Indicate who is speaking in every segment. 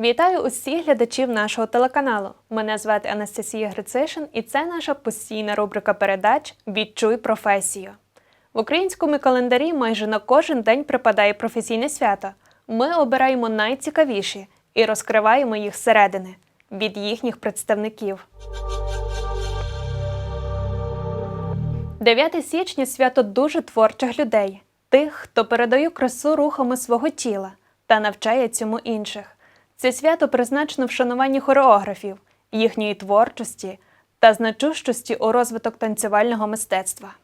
Speaker 1: Вітаю усіх глядачів нашого телеканалу. Мене звати Анастасія Грицишин, і це наша постійна рубрика передач Відчуй професію. В українському календарі майже на кожен день припадає професійне свято. Ми обираємо найцікавіші і розкриваємо їх зсередини від їхніх представників. 9 січня свято дуже творчих людей, тих, хто передає красу рухами свого тіла та навчає цьому інших. Це свято призначено вшануванні хореографів, їхньої творчості та значущості у розвиток танцювального мистецтва.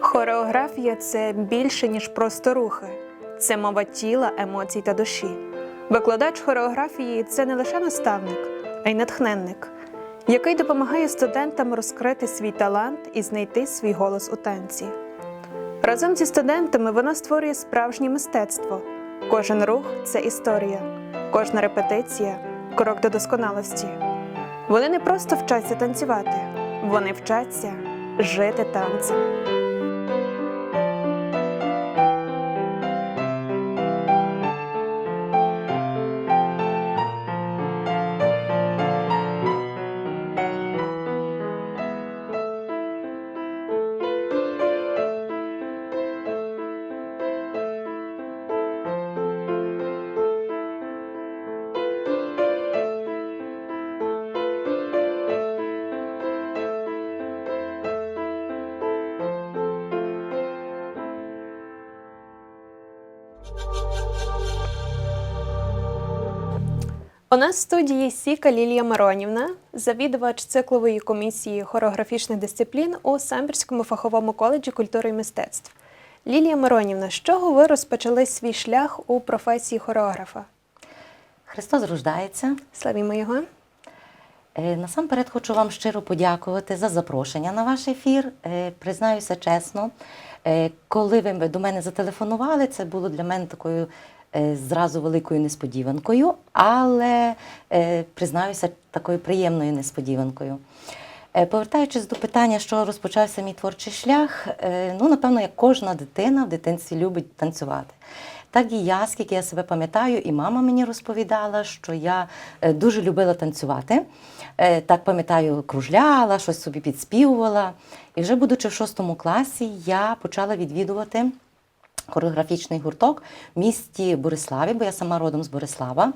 Speaker 1: Хореографія це більше, ніж просто рухи, це мова тіла, емоцій та душі. Викладач хореографії це не лише наставник, а й натхненник, який допомагає студентам розкрити свій талант і знайти свій голос у танці. Разом зі студентами вона створює справжнє мистецтво. Кожен рух це історія, кожна репетиція крок до досконалості. Вони не просто вчаться танцювати, вони вчаться жити танцем. У нас в студії Сіка Лілія Миронівна, завідувач циклової комісії хореографічних дисциплін у Самбірському фаховому коледжі культури і мистецтв. Лілія Миронівна, з чого ви розпочали свій шлях у професії хореографа?
Speaker 2: Христос рождається.
Speaker 1: Славімо його.
Speaker 2: Е, Насамперед хочу вам щиро подякувати за запрошення на ваш ефір. Е, Признаюся чесно, е, коли ви до мене зателефонували, це було для мене такою зразу великою несподіванкою, але е, признаюся такою приємною несподіванкою. Е, Повертаючись до питання, що розпочався мій творчий шлях, е, ну, напевно, як кожна дитина в дитинстві любить танцювати. Так і я, скільки я себе пам'ятаю, і мама мені розповідала, що я е, дуже любила танцювати. Е, Так пам'ятаю, кружляла, щось собі підспівувала. І вже будучи в шостому класі, я почала відвідувати хореографічний гурток в місті Бориславі, бо я сама родом з Борислава.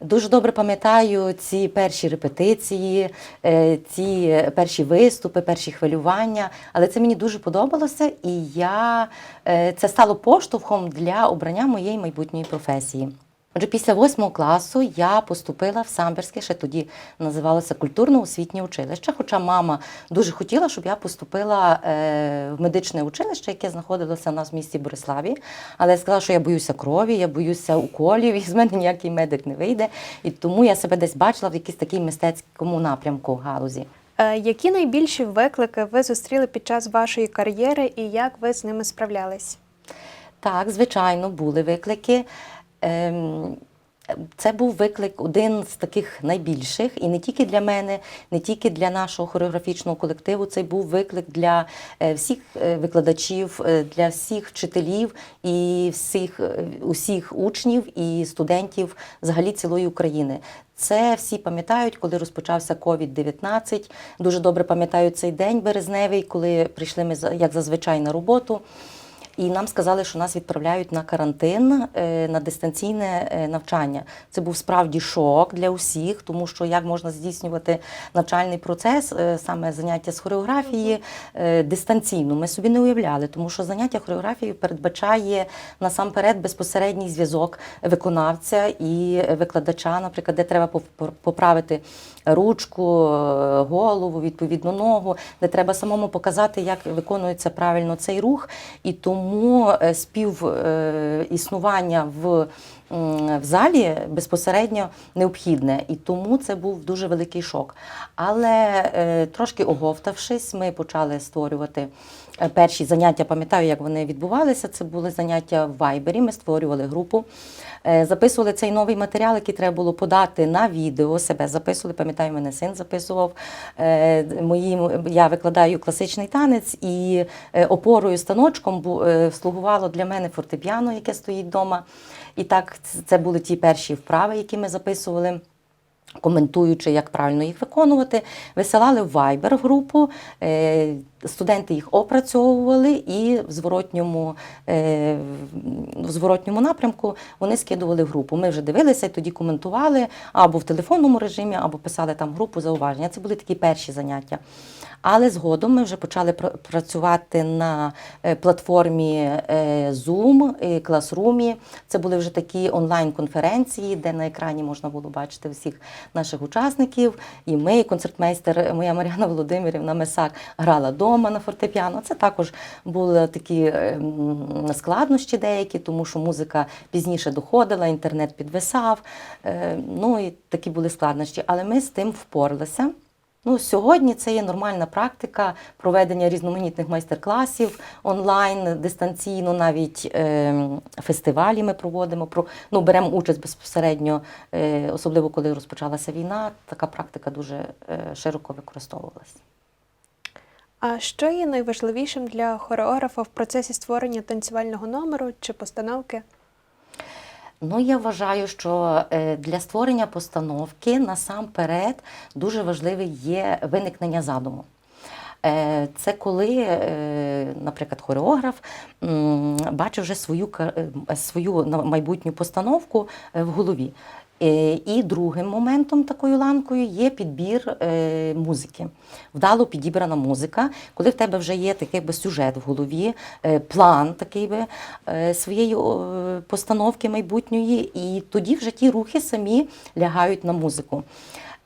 Speaker 2: Дуже добре пам'ятаю ці перші репетиції, е, ці перші виступи, перші хвилювання. Але це мені дуже подобалося, і я, е, це стало поштовхом для обрання моєї майбутньої професії. Отже, після восьмого класу я поступила в Самбірське, ще тоді називалося культурно-освітнє училище. Хоча мама дуже хотіла, щоб я поступила е, в медичне училище, яке знаходилося у нас в місті Бориславі. Але я сказала, що я боюся крові, я боюся уколів, і з мене ніякий медик не вийде. І тому я себе десь бачила в якійсь такій мистецькому напрямку галузі.
Speaker 1: Е, Які найбільші виклики ви зустріли під час вашої кар'єри і як ви з ними справлялись?
Speaker 2: Так, звичайно, були виклики. Ем, Це був виклик один з таких найбільших, і не тільки для мене, не тільки для нашого хореографічного колективу. Це був виклик для е, всіх е, викладачів, е, для всіх вчителів і всіх, усіх учнів і студентів взагалі цілої України. Це всі пам'ятають, коли розпочався COVID-19. Дуже добре пам'ятаю цей день березневий, коли прийшли ми як зазвичай на роботу. І нам сказали, що нас відправляють на карантин е, на дистанційне е, навчання. Це був справді шок для усіх, тому що як можна здійснювати навчальний процес, е, саме заняття з хореографії дистанційно. Ми собі не уявляли, тому що заняття хореографією передбачає насамперед безпосередній зв'язок виконавця і викладача, наприклад, де треба поп- поправити ручку, голову, відповідно ногу, де треба самому показати, як виконується правильно цей рух. І тому е, спів е, в в залі безпосередньо необхідне, і тому це був дуже великий шок. Але е, трошки оговтавшись, ми почали створювати перші заняття. Пам'ятаю, як вони відбувалися. Це були заняття в Вайбері. Ми створювали групу. Е, Записували цей новий матеріал, який треба було подати на відео. Себе записували. Пам'ятаю, мене син записував. Е, Мої, я викладаю класичний танець, і е, опорою станочком е, слугувало для мене фортепіано, яке стоїть вдома. І так, це були ті перші вправи, які ми записували. Коментуючи, як правильно їх виконувати, висилали в Viber групу, е, студенти їх опрацьовували і в зворотньому, е, в зворотньому напрямку вони скидували групу. Ми вже дивилися і тоді коментували або в телефонному режимі, або писали там групу зауваження. Це були такі перші заняття. Але згодом ми вже почали працювати на е, платформі е, Zoom, Classroom. Це були вже такі онлайн-конференції, де на екрані можна було бачити всіх наших учасників. І ми, і концертмейстер, моя Мар'яна Володимирівна Месак грала вдома на фортепіано. Це також були такі е, складнощі деякі, тому що музика пізніше доходила, інтернет підвисав. Е, Ну і такі були складнощі. Але ми з тим впоралися. Ну, сьогодні це є нормальна практика проведення різноманітних майстер-класів онлайн, дистанційно, навіть е, фестивалі ми проводимо. Про, ну, беремо участь безпосередньо, е, особливо коли розпочалася війна. Така практика дуже е, широко використовувалася.
Speaker 1: А що є найважливішим для хореографа в процесі створення танцювального номеру чи постановки?
Speaker 2: Ну, я вважаю, що е, для створення постановки насамперед дуже важливе є виникнення задуму. Е, Це коли, е, наприклад, хореограф м, бачить вже свою, е, свою майбутню постановку в голові. І другим моментом, такою ланкою, є підбір музики. Вдало підібрана музика, коли в тебе вже є такий би сюжет в голові, план такий би своєї постановки майбутньої, і тоді вже ті рухи самі лягають на музику.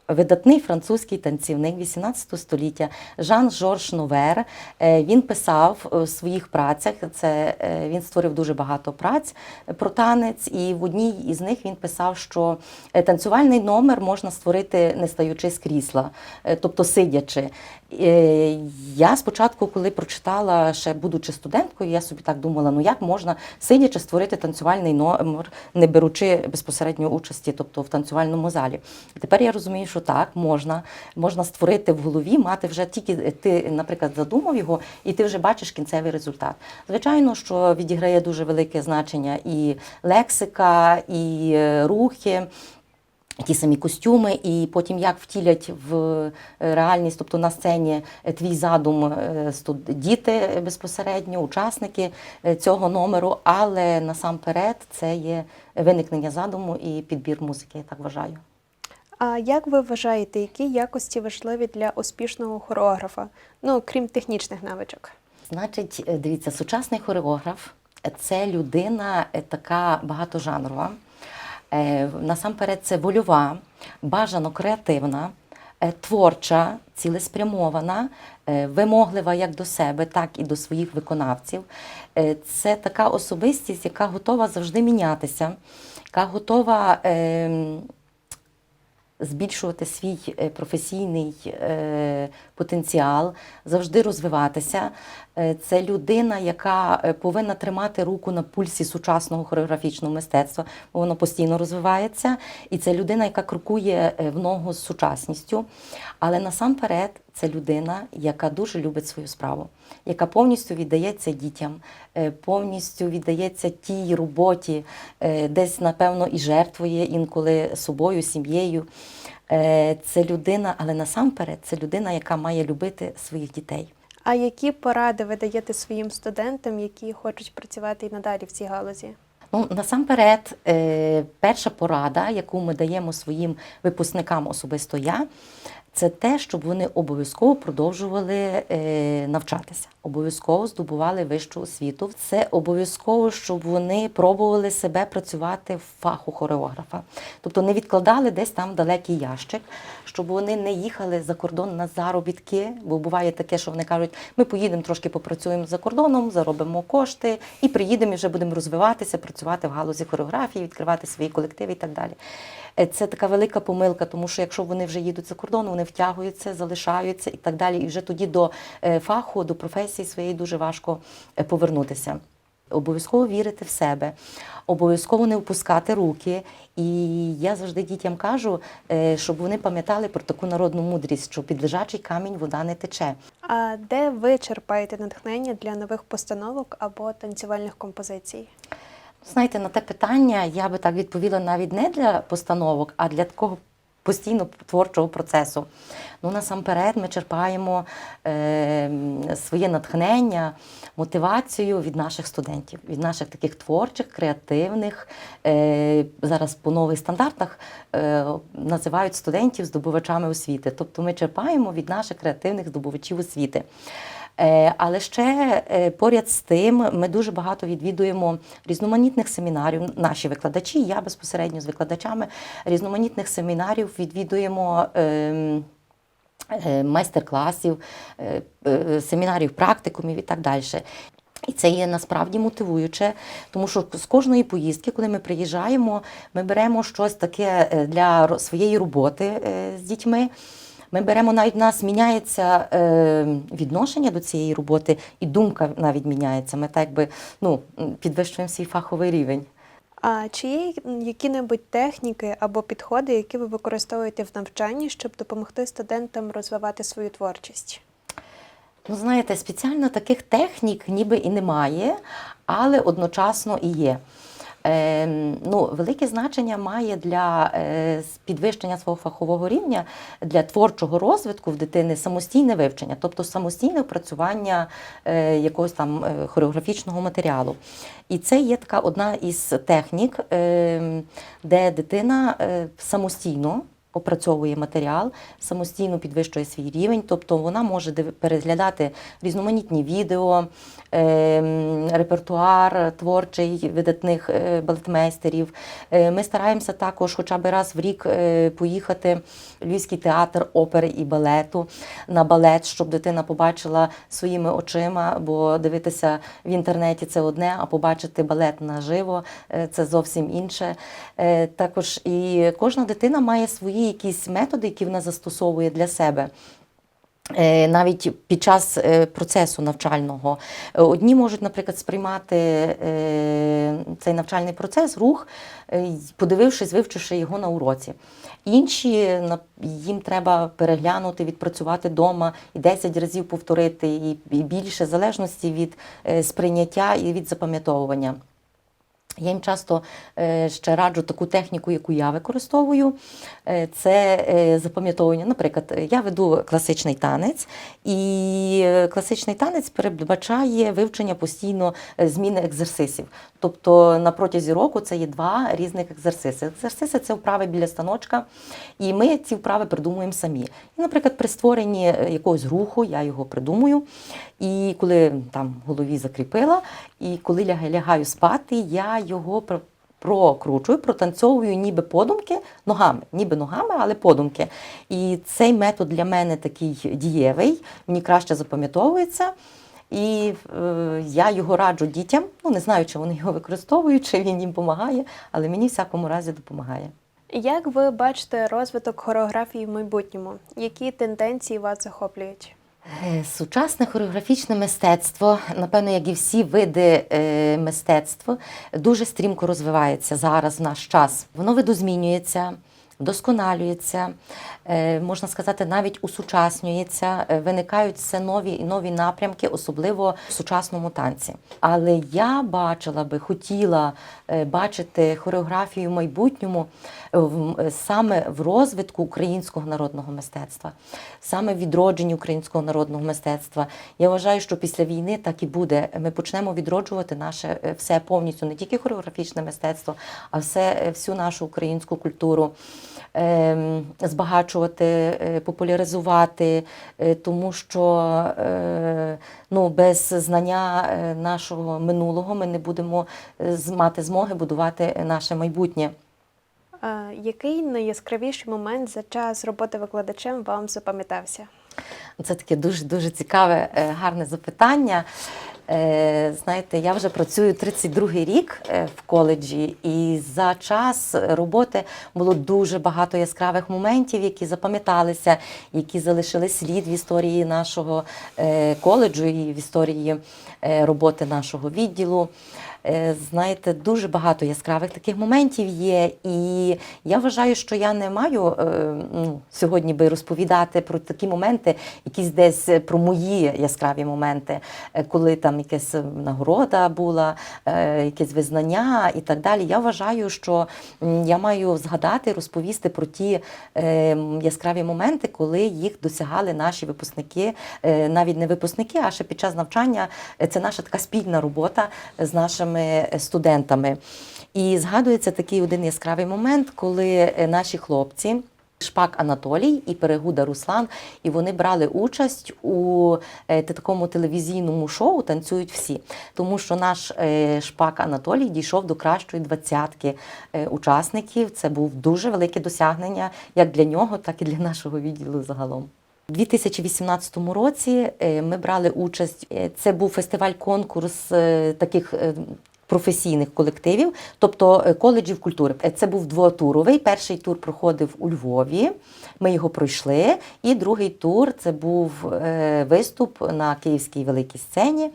Speaker 2: Видатний французький танцівник 18 століття Жан Жорж Новер. е, Він писав у своїх працях. Це е, він створив дуже багато праць про танець, і в одній із них він писав, що е, танцювальний номер можна створити не стаючи з крісла, е, тобто сидячи. Е, Я спочатку, коли прочитала, ще будучи студенткою, я собі так думала: ну як можна сидячи створити танцювальний номер, не беручи безпосередньо участі, тобто в танцювальному залі. Тепер я розумію, що так можна, можна створити в голові, мати вже тільки ти, наприклад, задумав його, і ти вже бачиш кінцевий результат. Звичайно, що відіграє дуже велике значення і лексика, і е, рухи. Ті самі костюми, і потім як втілять в е, реальність, тобто на сцені е, твій задум діти безпосередньо, учасники цього номеру, але насамперед це є виникнення задуму і підбір музики, я так вважаю.
Speaker 1: А як ви вважаєте, які якості важливі для успішного хореографа? Ну, крім технічних навичок?
Speaker 2: Значить, е, дивіться, сучасний хореограф це людина е, така багатожанрова. Е, Насамперед, це вольова, бажано креативна, творча, цілеспрямована, вимоглива як до себе, так і до своїх виконавців. Це така особистість, яка готова завжди мінятися, яка готова. Збільшувати свій е, професійний е, потенціал, завжди розвиватися. Е, Це людина, яка повинна тримати руку на пульсі сучасного хореографічного мистецтва, бо воно постійно розвивається. І це людина, яка крокує в ногу з сучасністю. Але насамперед це людина, яка дуже любить свою справу, яка повністю віддається дітям, е, повністю віддається тій роботі, е, десь, напевно, і жертвує інколи собою, сім'єю. Е, Це людина, але насамперед це людина, яка має любити своїх дітей.
Speaker 1: А які поради ви даєте своїм студентам, які хочуть працювати і надалі в цій галузі?
Speaker 2: Ну, насамперед, е, перша порада, яку ми даємо своїм випускникам, особисто я, це те, щоб вони обов'язково продовжували е, навчатися, обов'язково здобували вищу освіту. Це обов'язково, щоб вони пробували себе працювати в фаху хореографа. Тобто не відкладали десь там далекий ящик, щоб вони не їхали за кордон на заробітки, бо буває таке, що вони кажуть, ми поїдемо трошки попрацюємо за кордоном, заробимо кошти і приїдемо і вже будемо розвиватися, працювати. Працювати в галузі хореографії, відкривати свої колективи і так далі. Е, Це така велика помилка, тому що якщо вони вже їдуть за кордон, вони втягуються, залишаються і так далі. І вже тоді до е, фаху, до професії своєї дуже важко е, повернутися. Обов'язково вірити в себе, обов'язково не опускати руки. І я завжди дітям кажу, щоб вони пам'ятали про таку народну мудрість, що під лежачий камінь вода не тече.
Speaker 1: А де ви черпаєте натхнення для нових постановок або танцювальних композицій?
Speaker 2: Знаєте, на те питання я би так відповіла навіть не для постановок, а для такого постійно творчого процесу. Ну, насамперед, ми черпаємо е, своє натхнення, мотивацію від наших студентів, від наших таких творчих, креативних. Е, зараз по нових стандартах е, називають студентів здобувачами освіти. Тобто ми черпаємо від наших креативних здобувачів освіти. Е, Але ще е, поряд з тим ми дуже багато відвідуємо різноманітних семінарів. Наші викладачі, я безпосередньо з викладачами різноманітних семінарів відвідуємо. ем, е, Майстер-класів, семінарів, практикумів і так далі. І це є насправді мотивуюче, тому що з кожної поїздки, коли ми приїжджаємо, ми беремо щось таке для своєї роботи з дітьми. Ми беремо навіть в нас міняється е, відношення до цієї роботи, і думка навіть міняється. Ми так би ну, підвищуємо свій фаховий рівень.
Speaker 1: А чи є які-небудь техніки або підходи, які ви використовуєте в навчанні, щоб допомогти студентам розвивати свою творчість?
Speaker 2: Ну, знаєте, спеціально таких технік ніби і немає, але одночасно і є. Е, ну, велике значення має для е, підвищення свого фахового рівня для творчого розвитку в дитини самостійне вивчення, тобто самостійне опрацювання е, якогось там е, хореографічного матеріалу. І це є така одна із технік, е, де дитина самостійно опрацьовує матеріал, самостійно підвищує свій рівень, тобто вона може переглядати різноманітні відео, ем, репертуар творчий видатних е, балетмейстерів. Е, Ми стараємося також хоча б раз в рік е, поїхати в Львівський театр опери і балету на балет, щоб дитина побачила своїми очима, бо дивитися в інтернеті це одне, а побачити балет наживо це зовсім інше. Також і кожна дитина має свої якісь методи, які вона застосовує для себе. Е, Навіть під час е, процесу навчального Е, одні можуть, наприклад, сприймати цей навчальний процес, рух, подивившись, вивчивши його на уроці. Інші їм треба переглянути, відпрацювати вдома і 10 разів повторити, і більше в залежності від сприйняття і від запам'ятовування. Я їм часто е, ще раджу таку техніку, яку я використовую. Е, Це е, запам'ятовування. Наприклад, я веду класичний танець, і класичний танець передбачає вивчення постійно зміни екзерсисів. Тобто на протязі року це є два різних екзерсиси. Екзерсиси це вправи біля станочка, і ми ці вправи придумуємо самі. І, наприклад, при створенні якогось руху я його придумую. І коли там голові закріпила, і коли ляга- лягаю спати, я його прокручую, протанцьовую ніби подумки ногами, ніби ногами, але подумки. І цей метод для мене такий дієвий, мені краще запам'ятовується. І е, я його раджу дітям. Ну не знаю, чи вони його використовують, чи він їм допомагає, але мені всякому разі допомагає.
Speaker 1: Як ви бачите розвиток хореографії в майбутньому? Які тенденції вас захоплюють?
Speaker 2: Е, Сучасне хореографічне мистецтво, напевно, як і всі види е, мистецтва, дуже стрімко розвивається зараз в наш час. Воно видозмінюється, вдосконалюється, е, можна сказати, навіть усучаснюється, е, виникають все нові і нові напрямки, особливо в сучасному танці. Але я бачила би, хотіла е, бачити хореографію в майбутньому саме в розвитку українського народного мистецтва, саме в відродженні українського народного мистецтва. Я вважаю, що після війни так і буде. Ми почнемо відроджувати наше все повністю, не тільки хореографічне мистецтво, а все, всю нашу українську культуру. Ем, Збагачувати, е, популяризувати, е, тому що е, ну, без знання нашого минулого ми не будемо мати змоги будувати наше майбутнє.
Speaker 1: Який найяскравіший момент за час роботи викладачем вам запам'ятався?
Speaker 2: Це таке дуже дуже цікаве, гарне запитання. Е, знаєте, я вже працюю 32-й рік е, в коледжі, і за час роботи було дуже багато яскравих моментів, які запам'яталися, які залишили слід в історії нашого е, коледжу і в історії роботи нашого відділу. Е, Знаєте, дуже багато яскравих таких моментів є, і я вважаю, що я не маю е, ну, сьогодні би розповідати про такі моменти, якісь десь про мої яскраві моменти, е, коли там якась нагорода була, е, якесь визнання і так далі. Я вважаю, що я маю згадати, розповісти про ті е, яскраві моменти, коли їх досягали наші випускники, е, навіть не випускники, а ще під час навчання. Е, Це наша така спільна робота з нашими студентами. І згадується такий один яскравий момент, коли е, наші хлопці. Шпак Анатолій і Перегуда Руслан, і вони брали участь у е, такому телевізійному шоу Танцюють всі. Тому що наш е, шпак Анатолій дійшов до кращої двадцятки учасників. Це був дуже велике досягнення як для нього, так і для нашого відділу загалом. У 2018 році е, ми брали участь. е, Це був фестиваль-конкурс е, таких професійних колективів, тобто коледжів культури. Це був двотуровий. Перший тур проходив у Львові. Ми його пройшли. І другий тур це був виступ на Київській великій сцені.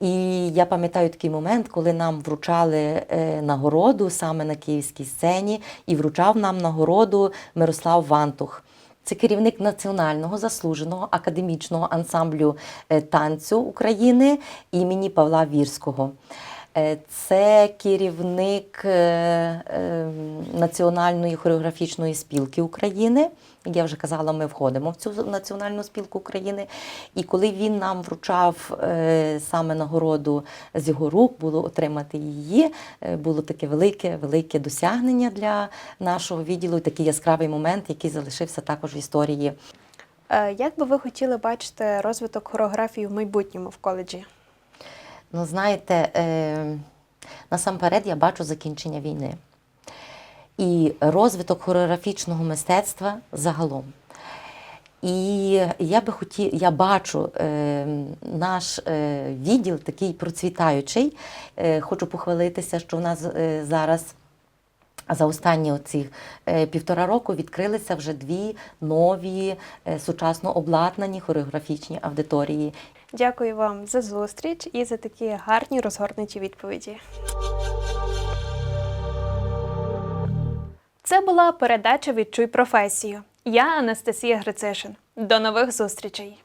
Speaker 2: І я пам'ятаю такий момент, коли нам вручали нагороду саме на київській сцені, і вручав нам нагороду Мирослав Вантух. Це керівник національного заслуженого академічного ансамблю е, танцю України імені Павла Вірського. Е, Це керівник е, е, Національної хореографічної спілки України. Я вже казала, ми входимо в цю національну спілку України. І коли він нам вручав саме нагороду з його рук, було отримати її, було таке велике, велике досягнення для нашого відділу, такий яскравий момент, який залишився також в історії.
Speaker 1: Як би ви хотіли бачити розвиток хореографії в майбутньому в коледжі?
Speaker 2: Ну, знаєте, е, насамперед я бачу закінчення війни і розвиток хореографічного мистецтва загалом. І я би хотів, я бачу е, наш е, відділ такий процвітаючий. Е, хочу похвалитися, що в нас е, зараз. За останні оці е, півтора року відкрилися вже дві нові е, сучасно обладнані хореографічні аудиторії.
Speaker 1: Дякую вам за зустріч і за такі гарні розгорнуті відповіді. Це була передача Відчуй професію. Я Анастасія Грицишин. До нових зустрічей!